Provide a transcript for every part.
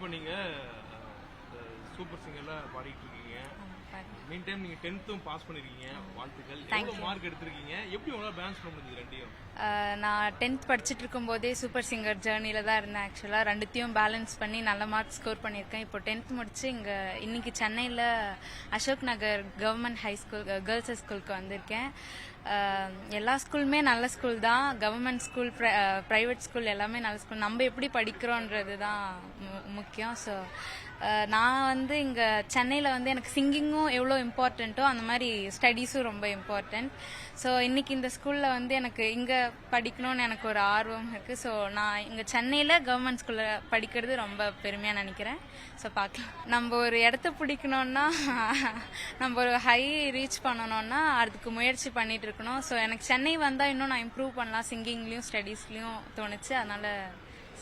இப்போ நீங்கள் சூப்பர் சிங்கர்ல பாடிட்டு இருக்கீங்க. மீன் டைம் நீங்க டென்த்தும் பாஸ் பண்ணிருக்கீங்க. வாழ்த்துக்கள். எவ்வளவு மார்க் எடுத்திருக்கீங்க? எப்படி உங்களால பேலன்ஸ் பண்ண முடியுது ரெண்டையும்? நான் டென்த் படிச்சுட்டு இருக்கும்போதே சூப்பர் சிங்கர் ஜேர்னியில் தான் இருந்தேன் ஆக்சுவலாக ரெண்டுத்தையும் பேலன்ஸ் பண்ணி நல்ல மார்க் ஸ்கோர் பண்ணியிருக்கேன். இப்போ டென்த் முடிச்சு இங்கே இன்னைக்கு சென்னையில் Ashok Nagar government high school girls ஸ்கூலுக்கு வந்திருக்கேன். எல்லா ஸ்கூலுமே நல்ல ஸ்கூல் தான். கவர்மெண்ட் ஸ்கூல் ப்ரைவேட் ஸ்கூல் எல்லாமே நல்ல ஸ்கூல் நம்ம எப்படி படிக்கிறோன்றது தான் முக்கியம். ஸோ நான் வந்து இங்கே சென்னையில் வந்து எனக்கு சிங்கிங்கும் எவ்வளோ இம்பார்ட்டண்ட்டோ அந்த மாதிரி ஸ்டடீஸும் ரொம்ப இம்பார்ட்டண்ட் ஸோ இன்னைக்கு இந்த ஸ்கூலில் வந்து எனக்கு இங்கே படிக்கணும்னு எனக்கு ஒரு ஆர்வம் இருக்குது ஸோ நான் இங்கே சென்னையில் கவர்மெண்ட் ஸ்கூலில் படிக்கிறது ரொம்ப பெருமையாக நினைக்கிறேன். ஸோ பார்க்கலாம். நம்ம ஒரு இடத்த பிடிக்கணும்னா நம்ம ஒரு ஹை ரீச் பண்ணணும்னா அதுக்கு முயற்சி பண்ணிட்டு இருக்கணும். ஸோ எனக்கு சென்னை வந்தால் இன்னும் நான் இம்ப்ரூவ் பண்ணலாம். சிங்கிங்லேயும் ஸ்டடீஸ்லேயும் தோணுச்சு. அதனால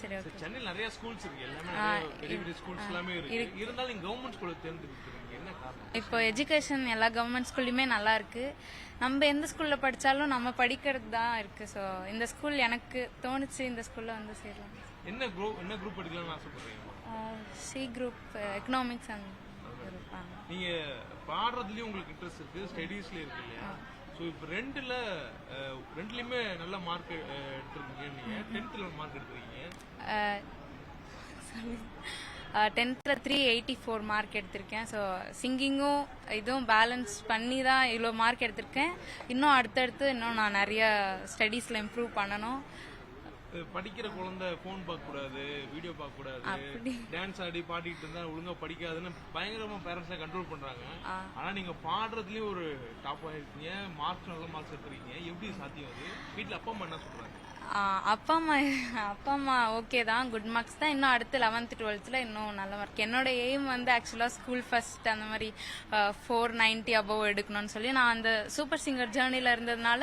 சரி ஓகே சென்னையில் நிறைய ஸ்கூல்ஸ் இருக்கு. எல்லாமே பெரிய பெரிய ஸ்கூல்ஸ் எல்லாமே இருக்கு. இருந்தாலும் நீங்க கவர்மெண்ட் ஸ்கூல்ல தேர்ந்தெடுத்துருக்கீங்க. என்ன காரணம்? இப்போ எஜுகேஷன் எல்லா கவர்மெண்ட் ஸ்கூல்லையுமே நல்லா இருக்கு. நம்ம எந்த ஸ்கூல்ல படிச்சாலும் நம்ம படிக்கிறது தான் இருக்கு. ஸோ இந்த ஸ்கூல் எனக்கு தோணுச்சு இந்த ஸ்கூல்ல வந்து சேரலாம். என்ன குரூப் என்ன குரூப் எடுக்கலாம்னு ஆசைப்படுறீங்க? C group economics and group நீங்க பாடுறதுலயும் உங்களுக்கு இன்ட்ரெஸ்ட் இருக்கு ஸ்டடீஸ்ல இருக்கு இல்லையா? ஸோ இப்போ ரெண்டுல ரெண்டுலயுமே நல்ல மார்க் எடுத்திருக்கீங்க. நீங்க டென்த்ல மார்க் எடுத்திருக்கீங்க. டென்த்தில் த்ரீ எயிட்டி ஃபோர் மார்க் எடுத்திருக்கேன். ஸோ சிங்கிங்கும் இதுவும் பேலன்ஸ் பண்ணி தான் இவ்வளோ மார்க் எடுத்திருக்கேன். இன்னும் அடுத்தடுத்து இன்னும் நான் நிறைய ஸ்டடீஸில் இம்ப்ரூவ் பண்ணணும். படிக்கிற குழந்தை ஃபோன் பார்க்க கூடாது வீடியோ பார்க்க கூடாது டான்ஸ் ஆடி பாடிட்டு இருந்தா ஒழுங்கா படிக்காதுன்னு பயங்கரமா பேரண்ட்ஸ் கண்ட்ரோல் பண்றாங்க. ஆனா நீங்க பாடுறதுலயும் ஒரு டாப் ஆயிருக்கீங்க மார்க்ஸ் நல்ல மார்க்ஸ் எடுத்திருக்கீங்க. எப்படி சாத்தியம் அது? வீட்ல அப்பா அம்மா என்ன சொல்றாங்க? அப்பா அம்மா அப்பா அம்மா ஓகே தான். குட் மார்க்ஸ் தான். இன்னும் அடுத்து லெவன்த் டுவெல்த்தில் இன்னும் நல்ல மார்க் என்னோட எய்ம் வந்து ஆக்சுவலாக ஸ்கூல் ஃபர்ஸ்ட் அந்த மாதிரி ஃபோர் நைன்ட்டி அபவ் எடுக்கணும்னு சொல்லி நான் அந்த சூப்பர் சிங்கர் ஜேர்னியில் இருந்ததுனால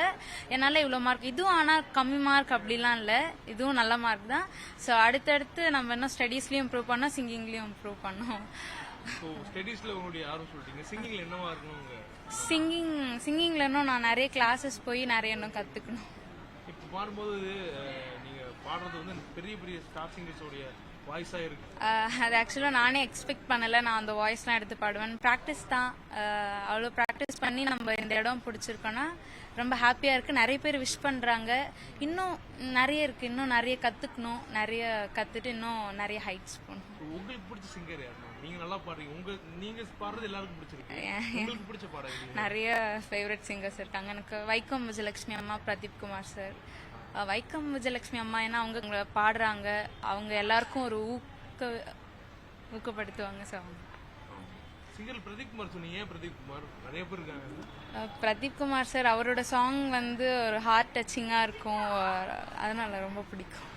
என்னால் இவ்வளோ மார்க் இதுவும் ஆனால் கம்மி மார்க் அப்படிலாம் இல்லை. இதுவும் நல்ல மார்க் தான். ஸோ அடுத்தடுத்து நம்ம இன்னும் ஸ்டடீஸ்லையும் இம்ப்ரூவ் பண்ணோம் சிங்கிங்லேயும் இம்ப்ரூவ் பண்ணோம். சிங்கிங்ல சிங்கிங் சிங்கிங்கில் இன்னும் நான் நிறைய கிளாஸஸ் போய் நிறைய இன்னும் கற்றுக்கணும் இப்போ பாடும்போது அஹ், நீங்க பாடுறது வந்து பெரிய பெரிய ஸ்டார் சிங்கர்ஸோடைய வாய்ஸா இருக்கு. அது ஆக்சுவலாக நானே எக்ஸ்பெக்ட் பண்ணல. நான் அந்த வாய்ஸ்லாம் எடுத்து பாடுவேன். ப்ராக்டிஸ் தான். அவ்வளோ ப்ராக்டிஸ் பண்ணி நம்ம இந்த இடம் பிடிச்சிருக்கோன்னா ரொம்ப ஹாப்பியாக இருக்குது நிறைய பேர் விஷ் பண்ணுறாங்க இன்னும் நிறைய இருக்குது இன்னும் நிறைய கற்றுக்கணும் நிறைய கற்றுட்டு இன்னும் நிறைய ஹைட்ஸ் போகணும். உங்களுக்கு பிடிச்ச சிங்கர் யாரு நீங்க நல்லா பாடுறீங்க. உங்க நீங்க பாடுறது எல்லாருக்கும் பிடிச்சிருக்கு. உங்களுக்கு பிடிச்ச பாடம்? நிறைய ஃபேவரட் சிங்கர்ஸ் இருக்காங்க. எனக்கு வைக்கம் விஜயலட்சுமி அம்மா பிரதீப் குமார் சார் வைக்கம் விஜயலட்சுமி அம்மா ஏன்னா அவங்க பாடுறாங்க. அவங்க எல்லாருக்கும் ஒரு ஊக்க ஊக்கப்படுத்துவாங்க ஸோ சிங்கர் பிரதீப் குமார் சொன்னீங்க. பிரதீப் குமார்? நிறைய பேர் இருக்காங்க. பிரதீப் குமார் சார் அவரோட சாங் வந்து ஒரு ஹார்ட் டச்சிங்காக இருக்கும் அதனால ரொம்ப பிடிக்கும்.